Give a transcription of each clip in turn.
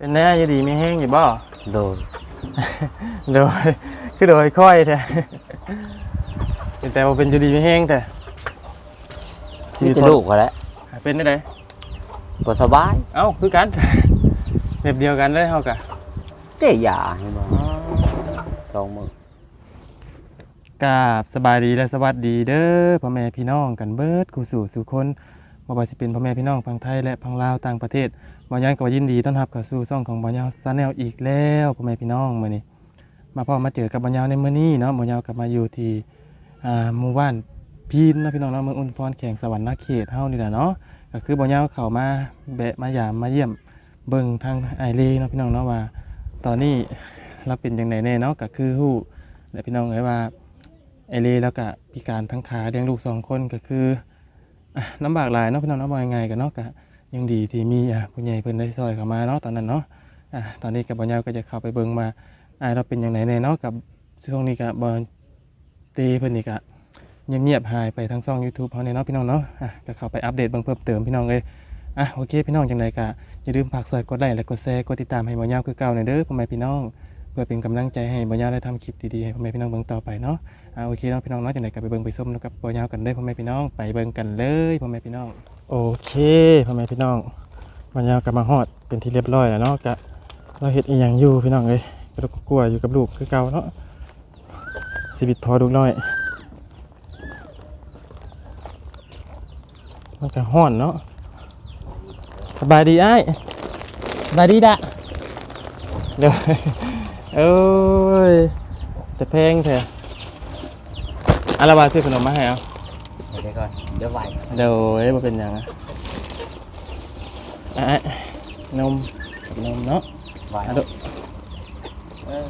เป็นแน่อยู่ดีไม่แห้งอยู่บ่โดย โดยคือโดยค่อยแท้เป็นแต่ว่าเป็นอยู่ดีไม่แห้งแต่มีแต่ลูกเขาแหล้วเป็นได้ไดบ่สบายเอ้าคือกันแบบเดียวกันเลยเฮากะเจ๊ยาให้บ่สองมื้อกราบสบายดีและสวัสดีเด้อพ่อแม่พี่น้องกันเบิดกูสู่สู่คนบ่ว่าสิเป็นพ่อแม่พี่น้องฝั่งไทยและฝั่งลาวต่างประเทศ บ่ยันก็ยินดีต้อนรับเข้าสู่ช่องของบ่ยาวซาแนลอีกแล้วพ่อแม่พี่น้องมื้อนี้มาพ่อมาเจอกับบ่ยาวในมื้อนี้เนาะบ่ยาวกลับมาอยู่ที่อ่าหมู่บ้านพีนเนาะพี่น้องเนาะเมืองอุนพรแขวงสวรรค์เขตเฮานี่แหละเนาะก็คือบ่ยาวเข้ามาแบะมายามมาเยี่ยมเบิ่งทางไอเลเนาะพี่น้องเนาะว่า ตอนนี้เราเป็นจังไดแน่เนาะก็คือฮู้และพี่น้องเอ้ยว่าไอเลแล้วก็พิการทั้งขาเลี้ยงลูกสองคนก็คืออะลำบากหลายเนาะพี่น้องเนาะว่ายังไงกันเนาะก็ ยังดีที่มีอะผู้ใหญ่เพิ่นได้ซอยเข้ามาเนาะตอนนั้นเนาะอะตอนนี้กับบ่ยาวก็จะเข้าไปเบิ่งมาอะเราเป็นยังไงแน่เนาะกับช่วงนี้ก็บ่เตเพิ่นนี่ก็เงียบๆหายไปทั้งช่อง YouTube เฮาเนี่ยเนาะพี่น้องเนาะอะก็เข้าไปอัปเดตเบิ่งเพิ่มเติมพี่น้องเอ้ยอะโอเคพี่น้องจังไดก็อย่าลืมฝากซอยกดไลค์และกดแชร์กดติดตามให้บ่ยาวคือเก่าหน่อยเด้อพ่อแม่พี่น้อง เพื่อเป็นกำลังใจให้บ่ยาวได้ทำคลิปดีๆให้พ่อแม่พี่น้องเบิ่งต่อไปเนาะอ่าโอเคเนาะพี่น้องเนาะจังไดก็ไปเบิ่งไปส้มแล้วกับปอยาวกันเลยพ่อแม่พี่น้องไปเบิ่งกันเลยพ่อแม่พี่น้องโอเคพ่อแม่พี่น้องปอยาวกลับมาฮอดเป็นที่เรียบร้อยแล้วเนาะกะเราเฮ็ดอีหยังอยู่พี่น้องเอ้ยก็กลัวอยู่กับลูกคือเก่าเนาะชีวิตพอลูกน้อยมันก็ฮ้อนเนาะสบายดีไอ้สบายดีดะเดี๋ยว เอ้ยแต่แพงแท้อาราบาซื้อขนมมาให้เอาเดี๋ยวก่อนเดี๋ยวไหวเดี๋ยวเอ้ยมาเป็นหยังอะอะอะนมกับนมเนาะไหวอะดูเออ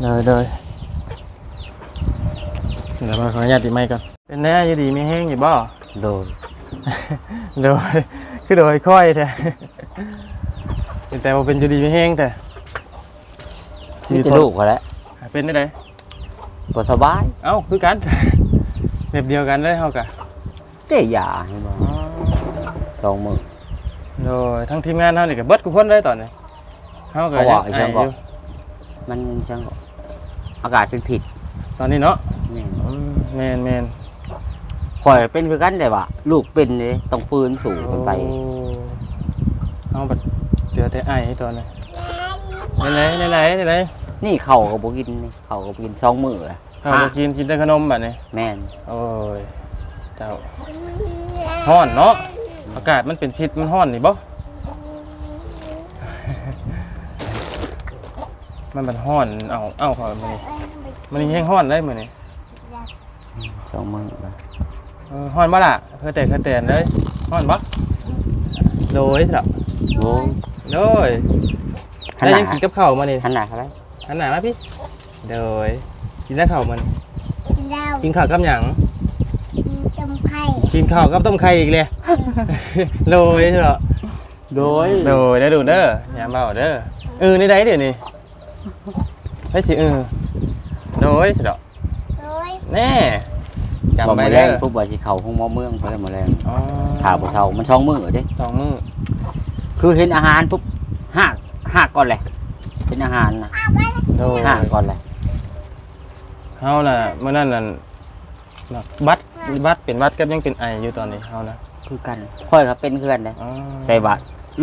เดี๋ยวเดี๋ยวเดี๋ยวมาขออนุญาตติดไมค์ก่อนเป็นแน่อยู่ดีไม่แห้งอยู่บ่โดยโดยคือโดยค่อยแท้เป็นแต่ว่าเป็นอยู่ดีไม่แห้งแต่ มีแต่ลูกเขาแหล้วเป็นได้ไดบ่สบาย เอ้าคือกันแบบเดียวกันเลยเฮากะเจ๊ยาให้บ่สองมื้อโดยทั้งทีมงานเฮานี่ก็เบิดทุกคนเลยตอนนี้เฮาก็เขาว่ายังอีจังอายก็อยู่มันจังก็อากาศเป็นผิด ตอนนี้เนาะนี่อืมแมนแมนข่อยเป็นคือกันแต่ว่าลูกเป็นเลยต้องฟื้นสูงขึ้นไปโอ้เอาบัดเจอแต่ไอ้ตัวนี้ไหนไหนไหนไหนไห นนี่เขาก็บ่กินนี่เขาก็บ่กินสองมื้อละข้าวบ่กินกินแต่ขนมบัดนี้แม่นโอ้ยเจ้าฮ้อนเนาะอากาศมันเป็นพิษมันฮ้อนนี่บ่ มันมันฮ้อนเอาเอาพอมันนี่มันนี่แห้งฮ้อนเลยมื้อนี้สองมื้อละเออฮ้อนบ่ล่ะเพื่อแต่เพื่อแต่เลยฮ้อนบ่โดยสิล่ะโอ้ยโดยหันแล้วหน้ายังกินกับข้าวมานี่หันหน้าเขาไว้ หันหน้ามาพี่โดยกินได้ข้าวมันเรากินข้าวกับหยังต้มไข่กินข้าวกับต้มไข่อีกเลยโดยใช่เหรอโดยโดยได้ดูเด้ออย่าเบาเด้อเออในใดเดี๋ยวนี้ไปสิเออโดยใช่เหรอโรยแน่จำบ่ไว้มาแรเด้องปุ๊บว่าสิเข้าห้องหมอเมืองเพิ่นมาแรงอ๋อถาบ่เช้ามันสองมื้อเด้ สองมือคือเห็นอาหารปุ๊บหักหักก่อนเลย เป็นอาหารนะโดยหักก่อนเลยเฮาน่ะเมื่อนั้นน่ะแบบบัดบัดเป็นบัดกับยังเป็นไออยู่ตอนนี้เฮานะคือกันค่อยก็เป็นเพื่อนเลยอ๋อแต่ว่า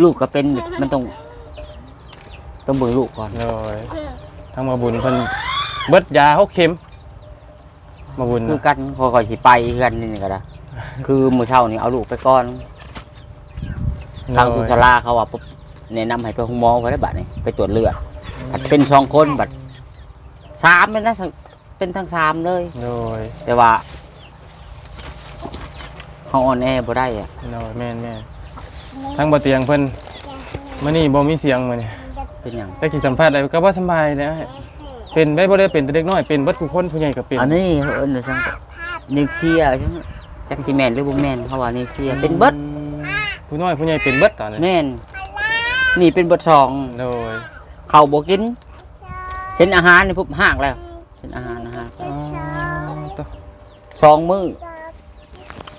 ลูกก็เป็นมันต้อง ต้องเบิ่งลูกก่อนโดยทั้งมาบุญเพิ่นเบิดยาเขาเข็มมาบุญคือน่ะกันพอค่อยสิไปเพื่อนนี่ก็ได้คือมื้อเช้านี่เอาลูกไปก่อนทางสุขลาเขาว่าปุ๊บแนะนำให้ไปห้องหมอไว้ได้บัดนี่ไปตรวจเลือด ถ้าเป็นสองคนบัดสามเลยนะทั้งเป็นทั้งสามเลย โดยแต่ว่าเขาอ่อนแอบ่ได้อะโดยแม่นแม่นทั้งบ่เตียงเพิ่นมื้อนี้บ่มีเสียงมื้อนี้เป็นหยังแต่สิสัมภาษณ์ได้ก็บ่สำบายนะเป็นได้บ่ได้เป็นแต่เด็กน้อยเป็นเบิดทุกคนผู้ใหญ่ก็เป็นอันนี้เขาเอิ้นว่าจังนิวเคลียร์ใช่ไหมจักสิแม่นหรือบ่แม่นเขาว่านิวเคลียร์เป็นเบิดอืมผู้น้อยผู้ใหญ่เป็นเบิดตอนนี้แม่นนี่เป็นเบิดสองโดย เขาบ่กิน เห็นอาหารนี่ปุ๊บหากแล้วเป็นอาหารอาหารอ๋อตัวสองมื้อ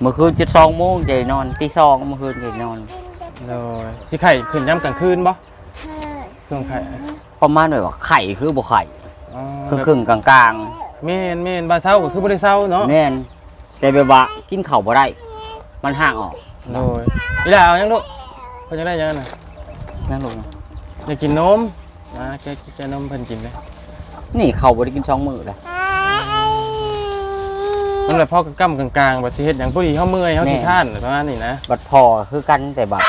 เมื่อคืนจะสองโมงจะได้นอนตีสองเมื่อคืนจะได้นอนโโดยสิไข่ขึ้นย่ำกลางคืนบ่เฮ้ยช่วงไข่ประมาณแบบว่าไข่คือบ่ไข่อ๋อคือครึ่งกลางแม่นแม่นบานเช้าก็คือบ่ได้เช้าเนาะๆแม่นแต่แบบว่ากินข้าวบ่ได้ มันห่างออกโดยอีหล่าเอายังลูกเพิ่นจะได้ยังน่ะนั่งลงอยากกินนม มาแกแกนมเพิ่นกินเลยนี่ข้าวบ่ได้กินช่องมื้อเลยนั่นแหละพ่อกำกำกลางๆบัดสิเฮ็ดหยังผู้ดีเฮาเมื่อยเฮาแม่ขี้ข้านประมาณนี้นะบัดพอคือกันแต่บัด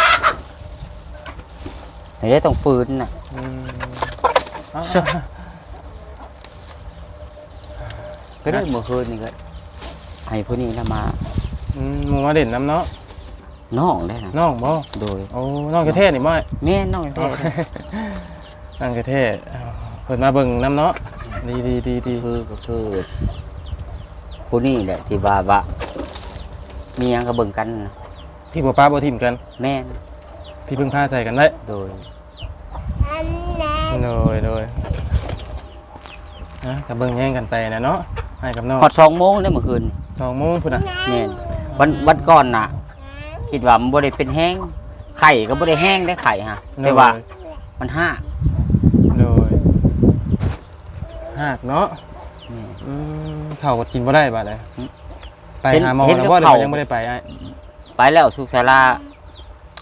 ไม่ได้ต้องฟื้นน่ะอืมเอาก็ได้เมื่อคืนนี่ก็ให้ผู้นี้นะมาอืมหมู่มาเด่นน้ำเนาะน้องได้นะน้องบ่โดยโอ้น้องกระเทศนี่บ่แม่น้องแท้ น้องกระเทศเอาเพิ่นมาเบิ่งน้ำเนาะดีดีดีดีคือก็คือผู้นี้แหละที่ว่าว่ามีหยังก็เบิ่งกันนะที่บ่ป้าบ่ทิ่มกัน แม่นที่พึ่งพาใส่กันได้โดยอันนั้นโดยโดยนะกับเบิ่งแย่งกันไปนะเนาะให้กับน้องฮอด2โมงได้เมื่อคืนนี่สองโมงพุ่นน่ะแม่นวันวันก่อนน่ะ คิดว่ามันบ่ได้เป็นแห้งไข่ก็บ่ได้แห้งได้ไข่ฮะแต่ว่ามันห้าโดย หากเนาะแม่นอืมข้าวก็กินบ่ได้บาดเลยอืมไปเห็นหาหมอเห็นแล้วกับบ่ได้เขา ยังบ่ได้ไปอ้ายไปแล้วสุขศาลา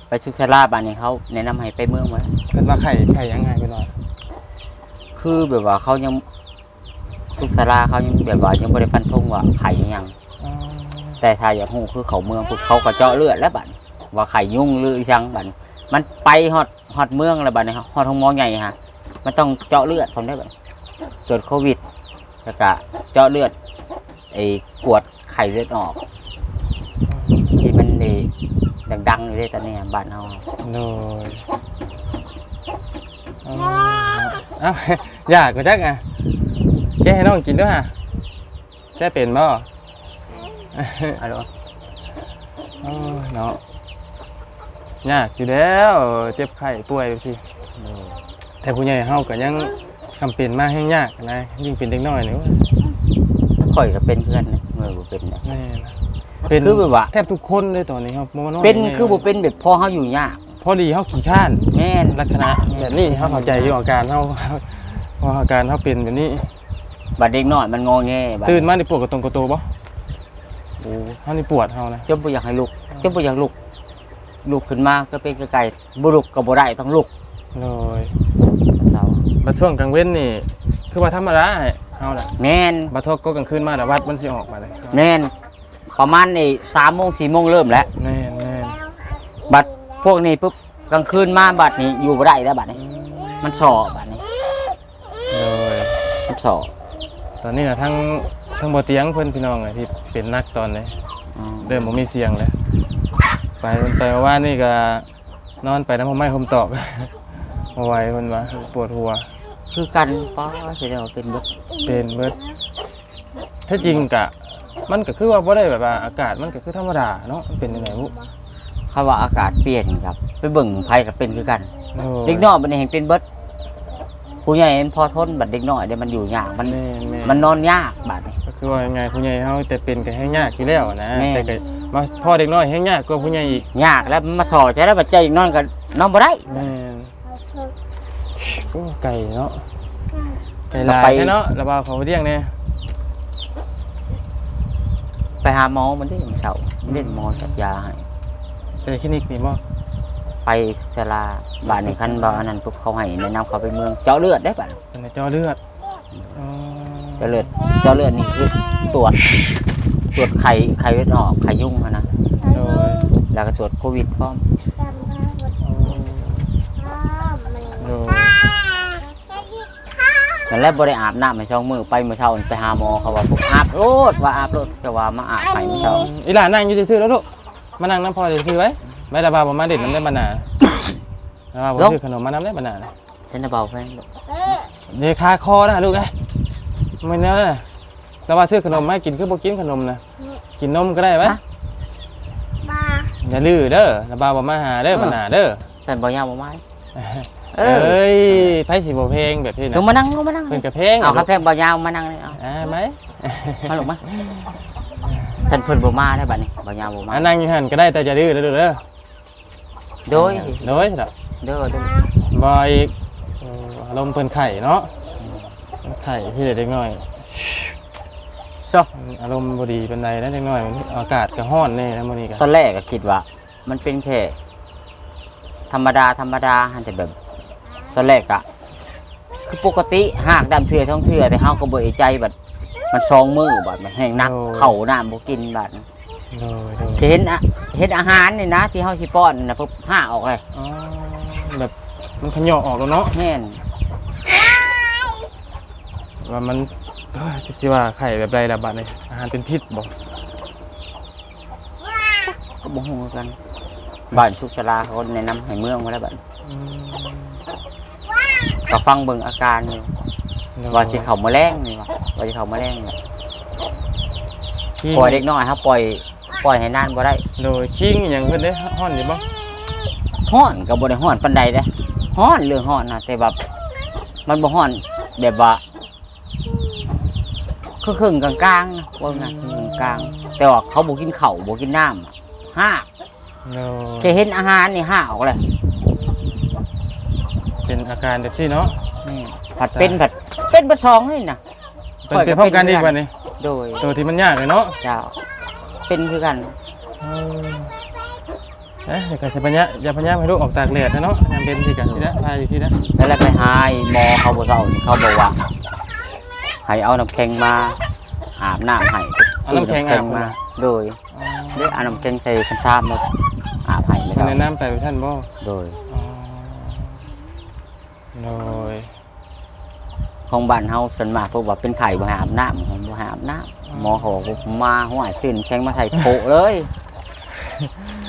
ไปสุขศาลาบ้านนี้เขาแนะนำให้ไปเมืองไว้เพิ่นว่าไข่ไข่ยังไงเพิ่นว่าคือแบบว่าเขายังสุขศาลาเขายังแบบว่ายังบ่ได้ฟันธงว่าไข่อิหยัง อ๋อแต่ถ้าอยากฮู้คือเขาเมืองปุ๊บเขาก็เจาะเลือดแล้วบัดนี้ว่าไข่ยุ่งหรืออีจังบัดนี้มันไปฮอดฮอดเมืองแล้วบัดนี้ฮอดห้องหมอใหญ่ฮะมันต้องเจาะเลือดผมได้บัด เกิดโควิด แล้วก็เจาะเลือดไอ้กวดไข่เลือดออก ที่มันนี่ดังๆอยู่เลยตอนนี้บ้านเฮาโดยอ๋อเอ้า อยากก็จักอะแกให้น้องกินด้วยฮะแกเป็นบ่อะโลโอ้ยเนาะยากอยู่แล้วเจ็บไข้ป่วยสิแต่ผู้ใหญ่เฮาก็ยัง ทำเป็นมากให้ยากนะ ยิ่งเป็นเด็กน้อยนี่โอ้ยข่อยก็เป็นเพื่อนนะเมื่อบ่เป็นนะแน่นะเป็นคือแบบว่า แทบทุกคนเลยตอนนี้ครับบ่ว่าน้อยเป็นใหญ่คือบ่เป็นแบบพอเฮาอยู่ยากพอดีเฮาขี้ข้านแม่นลักษณะแบบนี้เฮาเข้าใจอยู่อาการเฮาพออาการเฮาเป็นแบบนี้ บัดเด็กน้อยมันงอแงบัดตื่นมานี่ปวดกระตรงกระโตบ่โอ้เฮานี่ปวดเฮานะจนบ่อยากให้ลุกจนบ่อยากลุกลุกขึ้นมาก็เป็นไกลๆบ่ลุกก็บ่ได้ต้องลุกโดยเจ้า บัดช่วงกลางเว้นนี่ คือว่าธรรมดาให้เฮาน่ะแม่นบัดทกก็กลางคืนมาน่ะวัดมันสิออกมาเลยแม่นประมาณนี่3โมง4โมงเริ่มแล้ว แน่นแน่นบัดพวกนี้ปุ๊บกลางคืนมาบัดนี้อยู่บ่ได้แล้วบัดนี้ มันสอบัดนี้โดยมันสอตอนนี้น่ะทั้งทั้งบ่เตียงเพิ่นพี่น้องอะที่เป็นนักตอนนี้อืมเริ่มบ่มีเสียงแล้วไปไปเมื่อว่านนี่ก็นอนไปน้ำผมไม้ผมตอก บ่ไหวเพิ่นว่าปวดหัว คือกันป้าสิได้ว่าเป็นเบิดเป็นเบิดถ้าจริงกะ มันก็คือว่าบ่ได้แบบว่าอากาศมันก็คือธรรมดาเนาะมันเป็นยังไงบุเขาว่าอากาศเปลี่ยนครับ ไปเบิ่งไผก็เป็นคือกัน โอ้เด็กน้อยมันเห็นเป็นเบิดผู้ใหญ่มันพอทนบัดเด็กน้อยเดี๋ยวมันอยู่ยากมัน แม่นแม่นมันนอนยากบัดนี้ ก็คือว่ายังไงผู้ใหญ่เฮาแต่เป็นก็แห้งยากอยู่แล้วนะแม่ แต่ก็มาพ่อเด็กน้อยแห้งยากกว่าผู้ใหญ่อีกยากแล้วมันมาสอใจแล้วบัดใจอีกนอนก็นอนบ่ได้แม่นโอ้ไก่เนาะ ไก่เราลายไปแท้เนาะระบาดเขาเรียกเนี่ยไปหาหมอมันได้มันเสาร์มันได้หมอจัดยาให้ไปคลินิกนี่บ่ไปศาลาบ้านนี้คันบ่อันนั้นปุ๊บเขาให้แนะนำเขาไปเมืองเจาะเลือดได้บัดเป็นเจาะเลือดอ๋อเจาะเลือดเจาะเลือดนี่คือตรวจตรวจไข้ไข้เลือดออกไข้ยุ่งอะนะโดยแล้วก็ตรวจโควิดพร้อมจำได้หมด โอ้ พ่อมัน โดย แค่ที่ข้าว นั่นแหละบ่ได้อาบน้ำให้ช่องมือไปเมื่อเช้านี่ไปหาหมอเขาว่าปุ๊บอาบโลดว่าอาบโลดก็ว่ามาอาบให้เมื่อเช้าอีหลานนั่งอยู่ซื่อๆแล้วลูกมานั่งน้ำพอซื่อๆไว้ไม่ระบาดบ่มาเด็ดน้ำได้บานาระบาดบ่ซื้อขนมมาน้ำได้บานาฉันจะเบาแพงลูกเออเดี๋ยวคาคอนะลูกไอ้ยไม่แน่นะระบาดซื้อขนมมาให้กินคือบ่กินขนมนะกินนมก็ได้ไหมมาอย่าลือเด้อระบาดบ่มาหาเด้อบานาเด้อฉันบ่ยาวบ่ไม้ เอเออ้ยไผสิบ่เพลงแบบนี้ลนะงมานั่งลงมานั่งเพิ่นก็เพลงเอาครับแพงบ่ยาวมานั่งเลยเอาอ่าไหมมาลงมาฉันเพิ่นบ่มาได้บัดนี้บ่ยาวบ่มาอ่านั่งอยู่หั่นก็ได้แต่อย่าดื้อเด้อลูกเด้อโดยโดยล่ะเด้อเด้อบ่อีกเอ่ออารมณ์เพิ่นไข่เนาะเพิ่นไข่ที่เด็กน้อยซออารมณ์บ่ดีปานใดนะเด็กน้อยมันอากาศก็ร้อนแน่นะมื้อนี้ก็ตอนแรกก็คิดว่า มันเป็นแค่ธรรมดาธรรมดาหันแต่แบบต อนแรกอะคือปกติหากดำเถื่อท้องเถื่อแต่เฮาก็บ่เอะใจบัดมันซองมือบัดมันแห้งนักเข้าน้ำบ่กินบัดโดยโดยเห็นอะเห็นอาหารนี่นะ ที่เฮาสิป้อนน่ะปุ๊บห้าออกเลยอ๋อแบบมันขยอออกแล้วเนาะแม่นว่ามันเอ้ยจะสิว่าไข่แบบไรล่ะบัดนี้อาหารเป็นพิษบ่ก็บ่ฮู้คือกันบ้านสุขศาลาเขาแนะนำให้เมืองมาแล้วบัดอืม ก็ฟังเบิ่งอาการนี่โดยว่าสิเข้ามาแรงนี่ว่าว่าสิเข้ามาแรงนี่ขี้ปล่อยเด็กน้อยครับปล่อยปล่อยให้นานบ่ได้โดยคิงอหย่างเพิ่นได้ฮ้อนอยู่บ่ฮ้อนก็บ่ได้ฮ้อนปานใดเด้ฮ้อนเรื่องฮ้อนนะแต่แบบมันบ่ฮ้อนแบบว่าครึ่งๆกลางๆนะว่างั้นครึ่งๆกลางๆแต่ว่าเขาบ่กินข้าวบ่กินน้ำอะห้าโดยแค่เห็นอาหารนี่ห้าออกเลยเป็น อาการแบบที่เนาะ นี่ผัดเป็นผัดเป็นผัดสองนี่นะเป็นเป็นพร้อมกันอีกบัดนี้โดยตัวที่มันยากเลยเนาะเจ้าเป็นคือกันเออเอ๊ะเดี๋ยวก็สิปัญญาอย่าปัญญาให้ลูกออกตากแดดนะเนาะยามเป็นที่กันที่นะพาอยู่ที่นะแล้วเราไปหาไอ้หมอเขาบ่เท่านี่เขาบอกว่าให้เอาน้ำแข็งมาอาบน้ำให้เอาน้ำแข็งอาบมามาโดยเด้เอาน้ำแข็งใส่คันชามมาอาบให้ไม่ท่านใช่แนะนำไปท่านบ่โดยอ๋อ โดยของบ้านเฮาส่วนมากพวกว่าเป็นไข่บ่ให้อาบน้ำผมบ่ให้อาบน้ำหมอเขาบอกว่ามาหัวซื่นแข็งมาใส่โปะเลย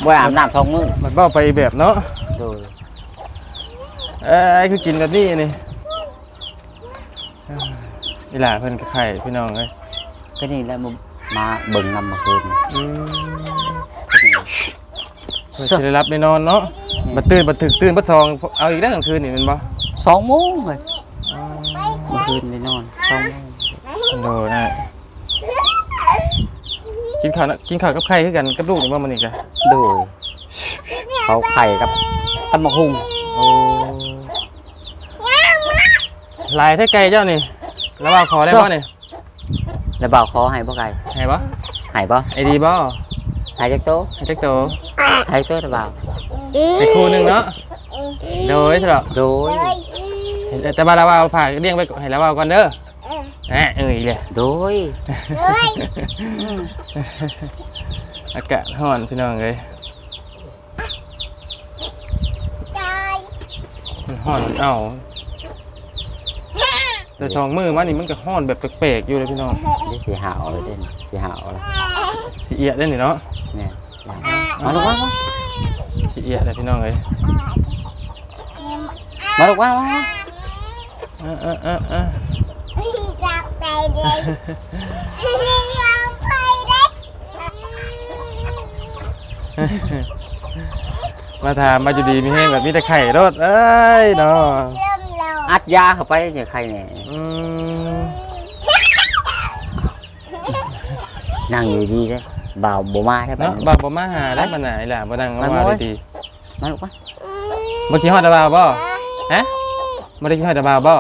บ่ให้อาบน้ำสองมื้อมันเบ้าไปอีกแบบเนาะโดยเอ้ยคือกินแบบนี้นี่เอ้ยอีหล่าเพิ่นก็ไข่พี่น้องเอ้ยก็นี่แหล้วมาเบิ่งนำมาคืนอืมเพิ่นสิได้รับได้นอนเนาะบัดตื่นบัดถึกตื่นบัดซองเอาอีกแล้วกลางคืนนี่แม่นบ่ สองโมงเลยอ๋อเมื่อคืนได้นอนสองโมงโดยนะกินข้าวนะกินข้าวกับไข่คือกันกับลูกนี่บ่มันนี่กะโดยเขาไข่กับตำมะฮุงโอ้ลายแท้ไก่เจ้านี่แล้วว่าขอได้บ่นี่แล้วบ่าวขอให้บ่ไก่ให้บ่ให้บ่ไอ้ดีบ่ให้จักโตให้จักโตให้โตหรือเปล่าให้คู่หนึงเนาะโดยใช่หรอโดย แต่ว่าเราเอาผ่าเลี้ยงไปให้เราเอาก่อนเด้อแหมเอ้ยเลยโดยอากาศร้อนพี่น้องเอ้ยมันร้อนมันเอาแต่สองมือมานี่มันก็ร้อนแบบแปลกๆอยู่เลยพี่น้องเดี๋ยวสิหาวเลยเด่นสิหาวเลยสิเอียดได้นี่เนาะเนี่ยมาลูกว่ามาสิเอียดเลยพี่น้องเอ้ยมาลูกว่ามา เออเออเออเออจับใจเด็กยอมไปเด็กมาถามมาอยู่ดีมีแห้งแบบมีแต่ไข่รถเอ้ยเนาะเชื่อมเราอัดยาเข้าไปเนี่ยใครเนี่ยอืมนั่งอยู่ดีเลยบ่าวบ่มาได้ปะเนาะบ่าวบ่มาหาได้มาไหนล่ะบ่นั่งมามาโม้ว่ายดีมาลูกว่าๆบ่คิดฮอดตาบ่าวบ่ฮะ บ่ได้คิดฮอดตาบ่าวบ่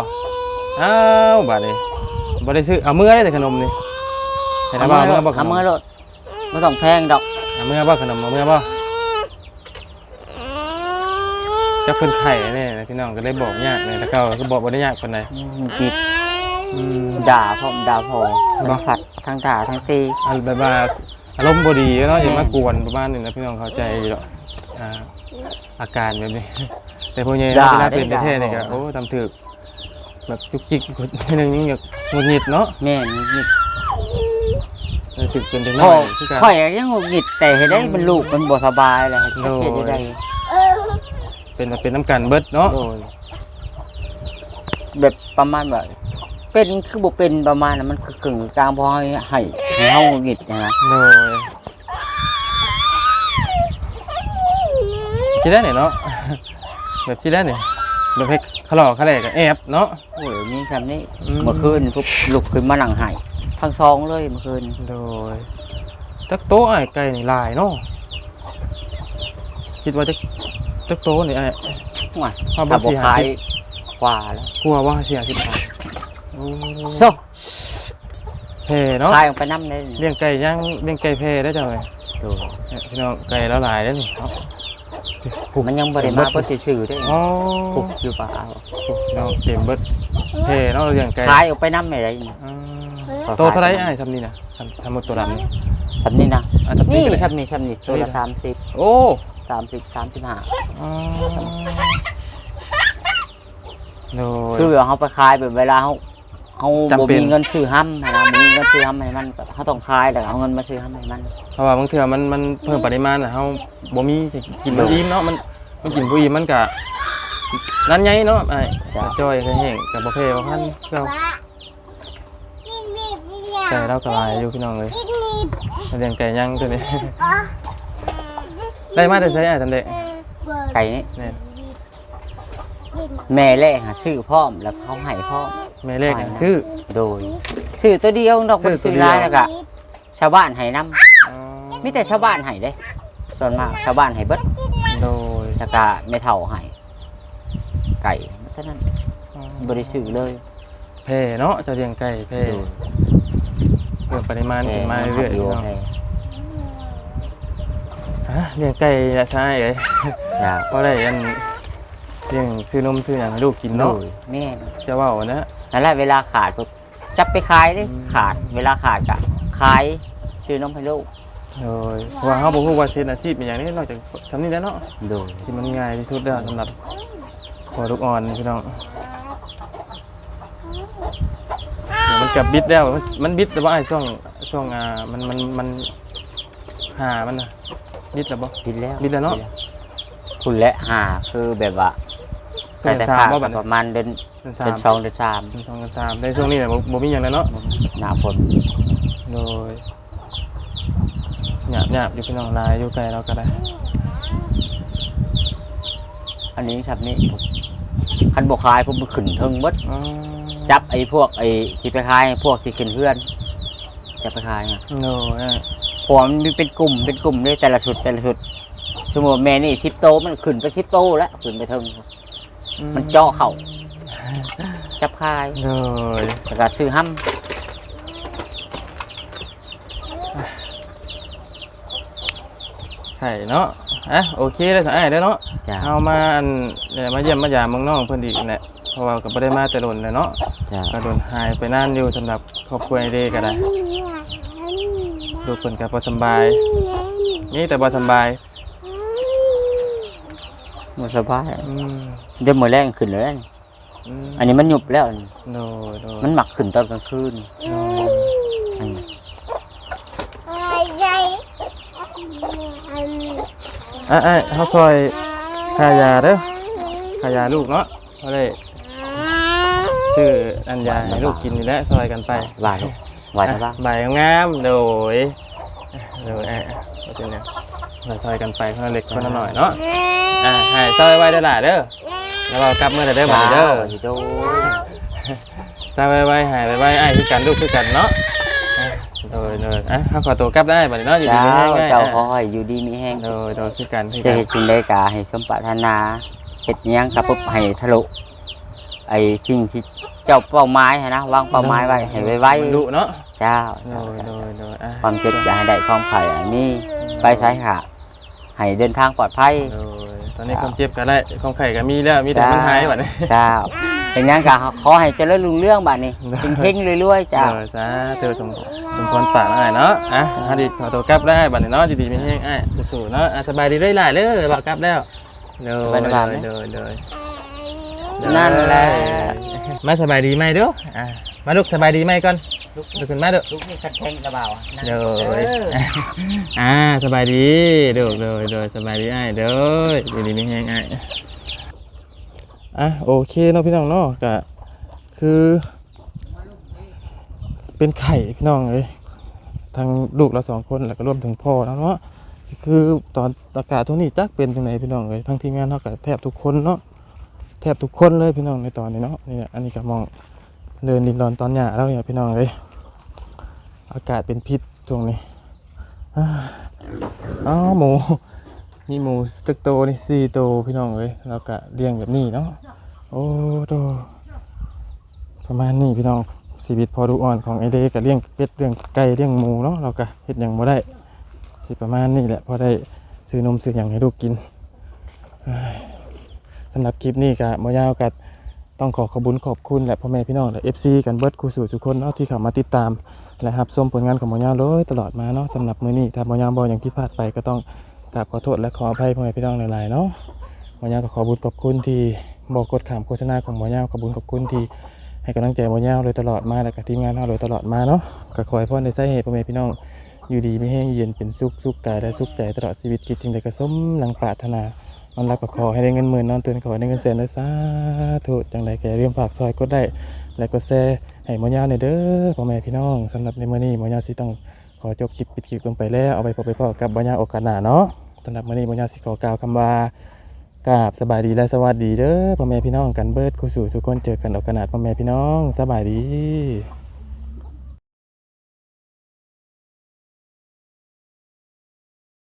อ้าวบาดนี้บ่ได้ซื้อเอามือได้แต่ขนมนี่ให้ตาบ่าวมือบ่ขเอานมมือโลดไม่ต้องแพงดอกเอามือบ่ขนมเอามือบ่จักเพิ่นไข่แน่นะพี่น้องก็เลยบอกยากเลยแต่เก่าคือบอกบ่ได้ยากปานใดจิตอืมด่าพ่อมด่าพ่อบ่สัมผัสทั้งด่าทั้งตีอันแบบว่าอารมณ์บ่ดีเนาะอย่ามากวนประมาณนึงนะพี่น้องเข้าใจอยู่ดอกอ่าอาการแบบนี้ แต่พวกใหญ่เนาะเวลาเป็นประเทศนี่ก็โอ้ทำถึกแบบจุกจิกคนนึงยังอยากหงุดหงิดเนาะแม่นหงุดหงิดเออถึกเป็นเด็กน้พ่ออยคือกันข่อยยังหงุดหงิดแต่เห็นได้มันลูกมันบ่สบายเลยให้เฮ็ดได้เออเป็นเป็นน้ำกันเบิดเนาะโดยแบบประมาณแบบเป็นคือบ่เป็นประมาณนั้นมันคือกึ่งกลางพอให้ให้ให้เฮาหงุดหงิดนะโดยคิดได้เนี่ยเนาะ แบบคิดได้เนี่ยแบบให้ขลอกขะแหลกกับแอบเนาะ โอ้ยนี่ซำนี้อืม เมื่อคืนปุ๊บลุกขึ้นมานั่งให้ทั้งสองเลยเมื่อคืนโดยตักโต๊ะไอ้ไก่นี่ลายเนาะคิดว่าจะจักโตนี่ไอ้ห่วยความถ้าบ่บ่สิขาย50กว่าแล้วกลัวว่าสิ50บาทโอ้โซแพเนาะขายออกไปน้ำเลยเลี้ยงไก่ย่างเลี้ยงไก่แพได้จังเลยดูเนี่ยพี่น้องไก่แล้วหลายแล้วนี่เนาะ มันยังบ่ได้มาเพิ่นสิซื้อเด้อ๋อปุกอยู่ป่าเอาพี่น้องเต็มเบิดแพเนาะเลี้ยงไก่ขายออกไปน้ำไม่ได้อ่าโตเท่าไรอ้ายทำนี่นะทำทำหมดตัวดำนี่สำนี่นะอะทำนี่ก็ได้ชำนี่ชำนี่ตัวละสามสิบโอ้สามสิบสามสิบห้าอ๋อโดยคือแบบเขาไปขายแบบเวลาเขา เขาจำบ่เป็น มีเงินซื้อห้ำนะบ่มีเงินซื้อห้ำให้มันก็เขาต้องขายแต่เอาเงินมาซื้อห้ำให้มัน เพราะว่าบางเทื่อมันมันเพิ่มปริมาณน่ะเฮาบ่มีสิกินบ่อิ่มเนาะมันมันกินบ่อิ่มมันก็นั่นไงเนาะไอ้จ้าจ้อยแห้งๆกับบ่เพบ่พันเราป้ากินบีบกินยาไก่เราก็หลายอยู่พี่น้องเลยกินบีบเลี้ยงไก่ย่างตัวนี้อ๋อได้มาแต่ใช้อ้ายทำเด้ไก่นี่แม่นกิน แม่แรกหาซื้อพร้อมแล้วเขาให้พร้อมแม่เลขน่ะซื้อโดยซื้อตัวเดียวดอกบ่ได้ซื้ซื้ออตัวเดียวหลายแล้วก็ชาวบ้านให้นํอ๋อมีแต่ชาวบ้านให้เด้ ส่วนมากชาวบ้านให้เบิดโดยแล้วก็ไม่เท่าให้ไก่เท่านั้นบ่ได้ซื้อเลย แพเนาะจะเลี้ยงไก่แพโดย เพิ่มปริมาณขึ้นมาเรื่อยๆแพพี่น้องแพฮะเลี้ยงไก่อย่าใช่เอ้ย จ้าเพราะได้อัน เลี้ยงซื้อนมซื้อหยังให้ลูกกินโดเนาะยแม่นจะเว่านะนั่นแหละเวลาขาดปุ๊บจับไปขายเลยอืมขาด เวลาขาดกะขายซื้อนมให้ลูกโดยเพราะว่าเฮาบ่ฮู้ว่าสิเฮ็ดอาชีพเป็นหยังนี่นอกจากทำนี่แหล้วเนาะโดยที่มันง่ายที่สุดแล้วสำหรับพอลูกอ่อนพี่น้องเดี๋ยวมันกับบิดแล้วมันมันบิดแต่ว่าไอ้ช่วงช่วงอ่ามันมันมันหามันน่ะบิดแล้วบ่บิดแล้วบิดแล้วเนาะ คุณและหาคือแบบว่า เดือนแต่สามขาดบ่บัดปนี้ระมาณเดือนเดือนเดือนสามสองเดือนสามเดือนสองเดือนสามในช่วงนี้น่ะบ่บ่มีหยังแล้วเนาะ หนาฝนโดยหยาบหยาบอยู่พี่น้องลายอยู่ไกลเราก็ได้อันนี้ชับนี้คันบกขายผมไปขึ้นเทิงหมดอ๋อจับไอ้พวกไอ้ที่ไปขายพวกที่ขึ้นเพื่อนจะไปขายไงโดยอะเพราะว่ามันมีเป็นกลุ่มเป็นกลุ่มเลยแต่ละชุดแต่ละชุดสมมติว่าแม่นี่สิบโตมันขึ้นไปสิบโตแล้วขึ้นไปเทิง มันเจาะเข่าจับขายโดยแล้วก็ซื้อห้ำไข่เนาะอะโอเคเลยสายได้อเนาะจ้าเอามาอันเดี๋ยวมาเยี่ยมมายามเมืองน้องเพิ่นอีกแหละเพราะว่าก็บ่ได้มาแต่โดนเลยเนาะจ้าก็โดนหายไปนานอยู่สำหรับครอบครัวไอเดก็ได้ลูกเพิ่นก็บ่สำบายนี่แต่บ่สำบาย หมดสบายอืมเดี๋ยวมือแรงขึ้นเลยอืมอันนี้มันหยุบแล้วนี่โดยโดยมันหมักขึ้นตอนกลางคืนโดยอันนี้อะไรอะอะเฮาซอยค่ายาเด้อค่ายาลูกเนาะเฮาได้ซื้ออันยาให้ลูกกินนี่แหละซอยกันไปไหวลูกไหวแล้วบ้าง ใบงามๆโดยโดยอะเอาเป็นเนี่ย เราซอยกันไปคนละเล็กคนละหน่อยเนาะอะใหายซอยไว้เด้อล่ะเด้อแล้วเรากลับเมื่อไหร่เด้อบ่เด้อโดซอยไว้ไว้ใหายไว้ไว้ไอ้ายคือกันลูกคือกันเนาะอะโดยโดยอะเขาขอตัวกลับได้บัดนี้เนาะอยู่ดีเจ้าไม่แห้งง่ายเจ้าขออะให้อยู่ดีมีแห้งโดยโดยคือกันคือจะกันเห็นสิ่งใดกาให้สมปรารถนาเห็ดหยังกับปุ๊บให้ทะลุไอ้สิ่งที่เจ้าเป้าหมายให้นะวางเป้าหมายไว้ให้ไว้ไว้มันดุเนาะ เจ้าโดเจ้ายเจ้าโดยโดยอะความเจ็บอย่าให้ได้ความไข่อันนี้ไปใช้หาให้เดินทางปลอดภัย โดยตอนนี้ความเจ็บก็ได้ความไข่ก็มีแล้วมีแต่มันหายบัดนี้เจ้าเป็นหยังกะขอให้เจริญรุ่งเรื่องบัดนี้ได้เพ่งๆรวยๆเจ้าเออจ้าเจอสมสมพรปากหน่อยเนาะอะฮาดิขอตัวกลับได้บัดนี้เนาะดีๆไม่แห้งอะสู้ๆเนาะอะสบายดีได้หลายเลยบอกกลับแล้วเด้อสบายดีไหมเด้อเด้อนั่นแหละมาสบายดีไหมเด้ออะมาลูกสบายดีไหมก่อน ลุกขึ้นมาเด้อลูกนี่คัดแข่งกระเบาเด้ออ่าสบายดีเด้อเด้อเด้อสบายดีอ้ายเด้อดีๆไม่แห้งอ้ายอะโอเคเนาะพี่น้องเนาะก็คือ เป็นไข่พี่น้องเลยทางลูกเราสองคนแล้วก็รวมถึงพ่อแล้วเนาะคือตอนอากาศทุกนี้จักเป็นจังไหนพี่น้องเลยทั้งทีมงานเท่ากับแทบทุกคนเนาะแทบทุกคนเลยพี่น้องในตอนนี้เนาะนี่แหละอันนี้ก็มองเดินดินดอนตอนหยาแล้วเนี่ยพี่น้องเลย อากาศเป็นพิษช่วงนี้อ้าอ้าวหมูมีหมูจักโตนี่สี่โตพี่น้องเอ้ยแล้วก็เลี้ยงแบบนี้เนาะโอ้โตประมาณนี้พี่น้องชีวิตพอดูอ่อนของไอเดย์ก็เลี้ยงเป็ดเลี้ยงไก่เลี้ยงหมูเนาะเราก็เฮ็ดหยังบ่ได้สิประมาณนี้แหละพอได้ซื้อนมซื้อหยังให้ลูกกินสำหรับคลิปนี้ก็บ่ยาวกัต้องขอขอบคุญขอบคุณและพ่อแม่พี่น้องและ FC กันเบิร์ดคูสู่ทุกคนเนาะที่เข้ามาติดตาม และรับชมผลงานของหมอยาวเลยตลอดมาเนาะสำหรับมือนี้ถ้าหมอยาวบ่อย่างที่พลาดไปก็ต้องกราบขอโทษและขออภัยพ่อแม่พี่น้องหลายๆเนาะหมอยาวก็ขอบุญขอบคุณที่บอกกดขามโฆษณาของหมอยาวขอบุญขอบคุณที่ให้กำลังใจหมอยาวเลยตลอดมาและกับทีมงานเราเลยตลอดมาเนาะก็ขอให้พ่อในใจให้พ่อแม่พี่น้องอยู่ดีไม่แห้งเย็นเป็นสุขสุขกายและสุขใจตลอดชีวิตคิดจริงใดก็สมหลังปรารถนามันรับก็ขอให้ได้เงินหมื่นนอนตื่นขอให้ได้เงินแสนเลยสาธุจังใดแกเรียมฝากซอยกดได้ และก็แชร์ ให้หมอยาในอยเด้อพ่อแม่พี่น้องสำหรับในมื้อนี้หมอยาสิต้องขอจบคลิปปิดคลิปลงไปแล้วเอาไปพบไปพ่อกับหมอยาโอกาสหน้าเนาะสำหรับมื้อนี้หมอยาสิขอกล่าวคำว่ากราบสบายดีและสวัสดีเด้อพ่อแม่พี่น้องกันเบิดคู่สู่ทุกคนเจอกันโอกาสหน้าพ่อแม่พี่น้องสบายดี